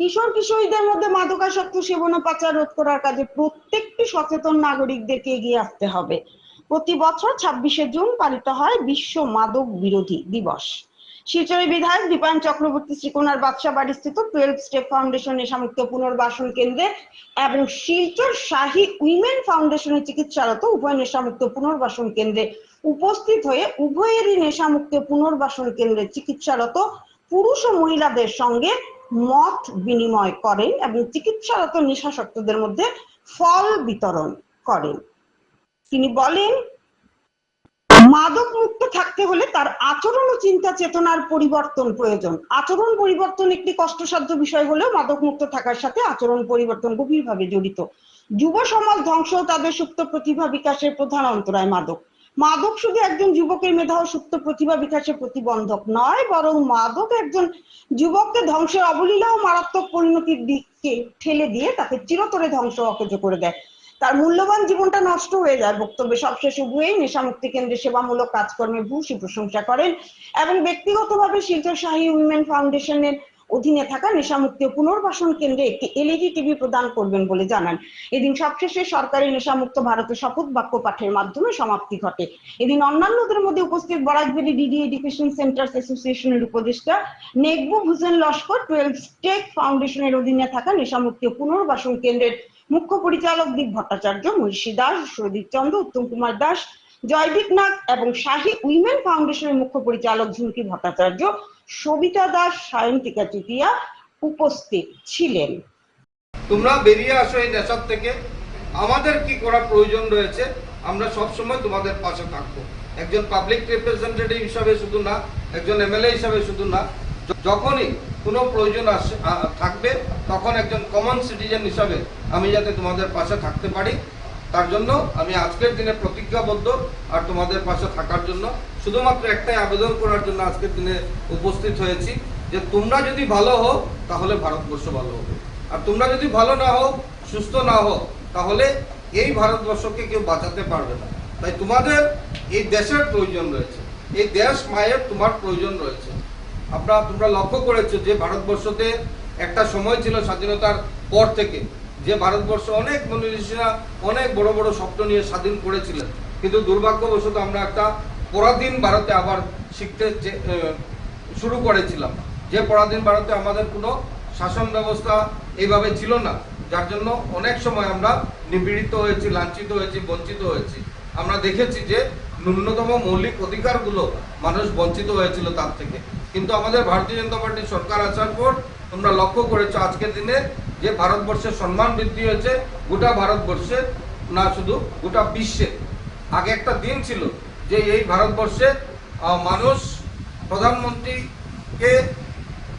কিশোর কিশোরীদের মধ্যে মাদকাসক্ত সেবন পাচার রোধ করার কাজে প্রত্যেকটি সচেতন নাগরিকদেরকে এগিয়ে আসতে হবে। প্রতি বছর ছাব্বিশে জুন পালিত হয় বিশ্ব মাদক বিরোধী দিবস। শিলচরের বিধায়ক দীপায়ন চক্রবর্তী শ্রীকোনার বাদশা বাড়ি স্থিত টুয়েলভ স্টেপ ফাউন্ডেশন নেশামুক্ত পুনর্বাসন কেন্দ্রে এবং শিলচর শাহী উইমেন ফাউন্ডেশনের চিকিৎসারত উভয় নেশামুক্ত পুনর্বাসন কেন্দ্রে উপস্থিত হয়ে উভয়েরই নেশামুক্ত পুনর্বাসন কেন্দ্রে চিকিৎসারত পুরুষ ও মহিলাদের সঙ্গে মত বিনিময় করেন এবং চিকিৎসারত নেশাসক্তদের মধ্যে ফল বিতরণ করেন। তিনি বলেন মাদক মুক্ত থাকতে হলে তার আচরণ ও চিন্তা চেতনার পরিবর্তন প্রয়োজন। আচরণ পরিবর্তন একটি কষ্টসাধ্য বিষয় হলেও মাদক মুক্ত থাকার সাথে আচরণ পরিবর্তন গভীরভাবে জড়িত। যুব সমাজ ধ্বংস তাদের সুপ্ত প্রতিভা বিকাশের প্রধান অন্তরায় মাদক। মাদক শুধু একজন যুবকের মেধা ও সুপ্ত প্রতিভা বিকাশের প্রতিবন্ধক নয়, বরং মাদক একজন যুবককে ধ্বংসের অবলীলা ও মারাত্মক পরিণতির দিককে ঠেলে দিয়ে তাকে চিরতরে ধ্বংস অকেজ করে দেয়। তার মূল্যবান জীবনটা নষ্ট হয়ে যায়। বক্তব্যে সবশেষ উভয়ই নেশামুক্তি কেন্দ্রে সেবামূলক কাজকর্মে ভূষী প্রশংসা করেন এবং ব্যক্তিগতভাবে শিলচর শাহী উইমেন ফাউন্ডেশনের অধীনে থাকা নেশামুক্তি ও পুনর্বাসন কেন্দ্রে একটি এলইডি টিভি প্রদান করবেন বলে জানান। এদিন সবশেষে সরকারি নেশামুক্ত ভারতের শপথ বাক্য পাঠের মাধ্যমে সমাপ্তি ঘটে। এদিন অন্যান্যদের মধ্যে উপস্থিত বরাকবেলি ডিডি এডুকেশন সেন্টার্স অ্যাসোসিয়েশনের উপদেষ্টা নেকবু ভুজেন লস্কর, টুয়েলভ স্টেক ফাউন্ডেশনের অধীনে থাকা নেশামুক্তি ও পুনর্বাসন কেন্দ্রের মুখ্য পরিচালক দীপ ভট্টাচার্য, মহিষী দাস, সুরদীপ চন্দ্র, উত্তম কুমার দাস জয়দীপ নাগ এবং শাহী উইমেন ফাউন্ডেশনের মুখ্য পরিচালক ঝুমকি ভট্টাচার্য, সবিতা দাস, সায়ন্তিকা চুতিয়া উপস্থিত ছিলেন। তোমরা বেরিয়ে আসো এই নেশার থেকে। আমাদের কি করার প্রয়োজন রয়েছে, আমরা সব সময় তোমাদের পাশে থাকব। একজন পাবলিক রিপ্রেজেন্টেটিভ হিসাবে শুধু না, একজন এমএলএ হিসাবে শুধু না, যখনই কোনো প্রয়োজন থাকবে, তখন একজন কমন সিটিজেন হিসাবে আমি যাতে তোমাদের পাশে থাকতে পারি। তার জন্য আমি আজকের দিনে প্রতিজ্ঞাবদ্ধ আর তোমাদের পাশে থাকার জন্য শুধুমাত্র একটাই আবেদন করার জন্য আজকের দিনে উপস্থিত হয়েছি যে তোমরা যদি ভালো হও, তাহলে ভারতবর্ষ ভালো হবে। আর তোমরা যদি ভালো না হও, সুস্থ না হও, তাহলে এই ভারতবর্ষকে কেউ বাঁচাতে পারবে না। তাই তোমাদের এই দেশের প্রয়োজন রয়েছে। এই দেশ মায়ের তোমার প্রয়োজন রয়েছে। আপনারা তোমরা লক্ষ্য করেছ যে ভারতবর্ষতে একটা সময় ছিল স্বাধীনতার পর থেকে যে ভারতবর্ষ অনেক মনীষীরা অনেক বড় বড় স্বপ্ন নিয়ে স্বাধীন করেছিলেন। কিন্তু দুর্ভাগ্যবশত আমরা একটা পরাধীন ভারতে আবার শিখতে শুরু করেছিলাম। যে পরাধীন ভারতে আমাদের কোনো শাসন ব্যবস্থা এইভাবে ছিল না, যার জন্য অনেক সময় আমরা নিপীড়িত হয়েছি, লাঞ্ছিত হয়েছি, বঞ্চিত হয়েছি। আমরা দেখেছি যে ন্যূনতম মৌলিক অধিকারগুলো মানুষ বঞ্চিত হয়েছিল তার থেকে। কিন্তু আমাদের ভারতীয় জনতা পার্টির সরকার আসার পর তোমরা লক্ষ্য করেছ, আজকের দিনে যে ভারতবর্ষের সম্মান বৃদ্ধি হয়েছে, গোটা ভারতবর্ষে না শুধু, গোটা বিশ্বে। আগে একটা দিন ছিল যে এই ভারতবর্ষে মানুষ প্রধানমন্ত্রীকে,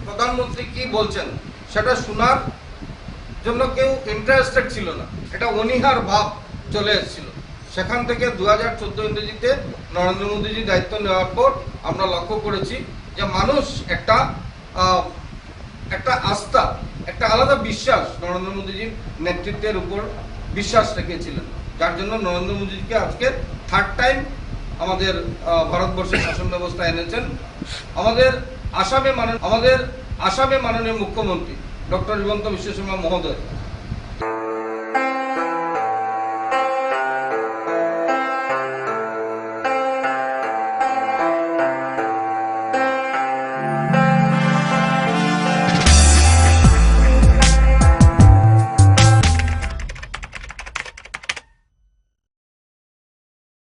প্রধানমন্ত্রী কি বলছেন, সেটা শোনার জন্য কেউ ইন্টারেস্টেড ছিল না। এটা অনীহার ভাব চলে এসেছিল। সেখান থেকে দু হাজার চোদ্দ ইংরেজিতে নরেন্দ্র মোদীজি দায়িত্ব নেওয়ার পর আমরা লক্ষ্য করেছি যে মানুষ একটা একটা আস্থা একটা আলাদা বিশ্বাস নরেন্দ্র মোদীজির নেতৃত্বের উপর বিশ্বাস রেখেছিলেন। যার জন্য নরেন্দ্র মোদীজিকে আজকে থার্ড টাইম আমাদের ভারতবর্ষের শাসন ব্যবস্থা এনেছেন। আমাদের আসামে মানন আমাদের আসামে মাননীয় মুখ্যমন্ত্রী ডক্টর হিমন্ত বিশ্ব শর্মা মহোদয়।